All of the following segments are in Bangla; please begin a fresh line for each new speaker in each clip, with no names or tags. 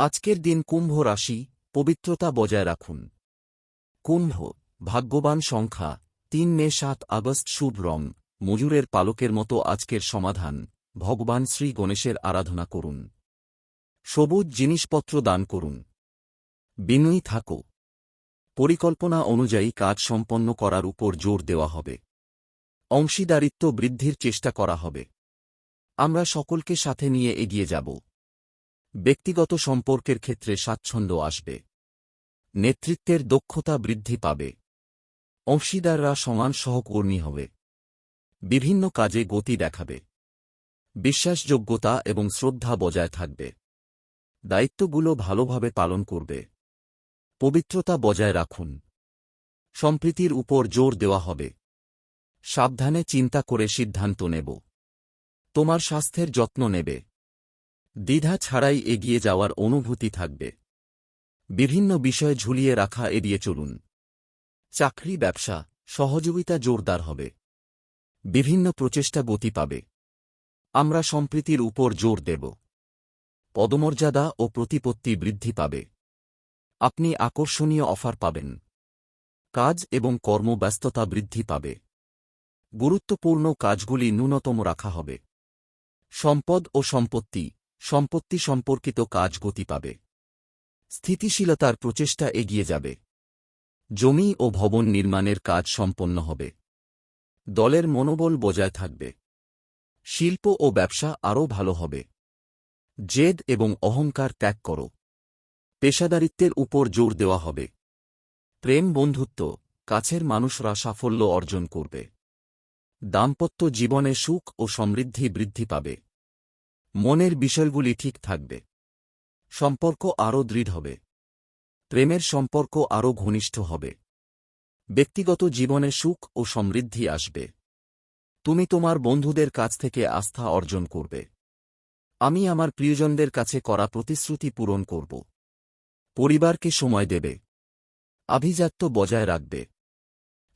আজকের দিন কুম্ভ রাশি, পবিত্রতা বজায় রাখুন। কুম্ভ, ভাগ্যবান সংখ্যা, তিন মে সাত আগস্ট শুভ রং মজুরের পালকের মতো আজকের সমাধান, ভগবান শ্রী গণেশের আরাধনা করুন। সবুজ জিনিসপত্র দান করুন। বিনয়ী থাকো। পরিকল্পনা অনুযায়ী কাজ সম্পন্ন করার উপর জোর দেওয়া হবে। অংশীদারিত্ব বৃদ্ধির চেষ্টা করা হবে। আমরা সকলকে সাথে নিয়ে এগিয়ে যাব। ব্যক্তিগত সম্পর্কের ক্ষেত্রে স্বাচ্ছন্দ্য আসবে। নেতৃত্বের দক্ষতা বৃদ্ধি পাবে। অংশীদাররা সমান সহকর্মী হবে। বিভিন্ন কাজে গতি দেখাবে। বিশ্বাসযোগ্যতা এবং শ্রদ্ধা বজায় থাকবে। দায়িত্বগুলো ভালোভাবে পালন করবে। পবিত্রতা বজায় রাখুন। সম্প্রীতির উপর জোর দেওয়া হবে। সাবধানে চিন্তা করে সিদ্ধান্ত নেব। তোমার স্বাস্থ্যের যত্ন নেবে। দ্বিধা ছাড়াই এগিয়ে যাওয়ার অনুভূতি থাকবে। বিভিন্ন বিষয় ঝুলিয়ে রাখা এড়িয়ে চলুন। চাকরি, ব্যবসা, সহযোগিতা জোরদার হবে। বিভিন্ন প্রচেষ্টা গতি পাবে। আমরা সম্প্রীতির উপর জোর দেব। পদমর্যাদা ও প্রতিপত্তি বৃদ্ধি পাবে। আপনি আকর্ষণীয় অফার পাবেন। কাজ এবং কর্মব্যস্ততা বৃদ্ধি পাবে। গুরুত্বপূর্ণ কাজগুলি ন্যূনতম রাখা হবে। সম্পদ ও সম্পত্তি সম্পত্তি সম্পর্কিত কাজ গতি পাবে। স্থিতিশীলতার প্রচেষ্টা এগিয়ে যাবে। জমি ও ভবন নির্মাণের কাজ সম্পন্ন হবে। দলের মনোবল বজায় থাকবে। শিল্প ও ব্যবসা আরও ভালো হবে। জেদ এবং অহংকার ত্যাগ করো। পেশাদারিত্বের উপর জোর দেওয়া হবে। প্রেম বন্ধুত্ব, কাছের মানুষরা সাফল্য অর্জন করবে। দাম্পত্য জীবনে সুখ ও সমৃদ্ধি বৃদ্ধি পাবে। মনের বিষয়গুলি ঠিক থাকবে। সম্পর্ক আরও দৃঢ় হবে। প্রেমের সম্পর্ক আরও ঘনিষ্ঠ হবে। ব্যক্তিগত জীবনে সুখ ও সমৃদ্ধি আসবে। তুমি তোমার বন্ধুদের কাছ থেকে আস্থা অর্জন করবে। আমি আমার প্রিয়জনদের কাছে করা প্রতিশ্রুতি পূরণ করব। পরিবারকে সময় দেবে। আভিজাত্য বজায় রাখবে।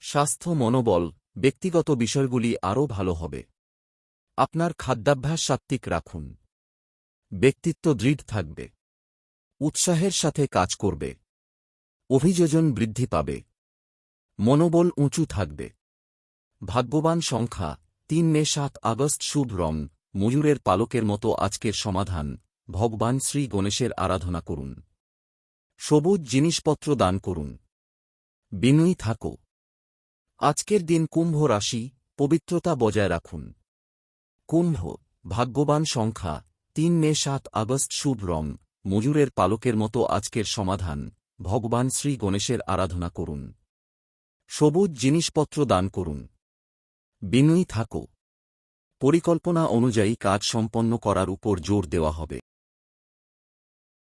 স্বাস্থ্য, মনোবল, ব্যক্তিগত বিষয়গুলি আরও ভালো হবে। আপনার খাদ্যাভ্যাস সাত্ত্বিক রাখুন। ব্যক্তিত্ব দৃঢ় থাকবে। উৎসাহের সাথে কাজ করবে। অভিযোজন বৃদ্ধি পাবে। মনোবল উঁচু থাকবে। ভাগ্যবান সংখ্যা, তিন মে সাত আগস্ট শুভ রং, ময়ূরের পালকের মতো আজকের সমাধান, ভগবান শ্রী গণেশের আরাধনা করুন। সবুজ জিনিসপত্র দান করুন। বিনয়ী থাকো। আজকের দিন কুম্ভ রাশি, পবিত্রতা বজায় রাখুন। কুম্ভ ভাগ্যবান সংখ্যা, তিন মে সাত আগস্ট শুভ রং মজুরের পালকের মতো আজকের সমাধান, ভগবান শ্রী গণেশের আরাধনা করুন। সবুজ জিনিসপত্র দান করুন। বিনয়ী থাকো। পরিকল্পনা অনুযায়ী কাজ সম্পন্ন করার উপর জোর দেওয়া হবে।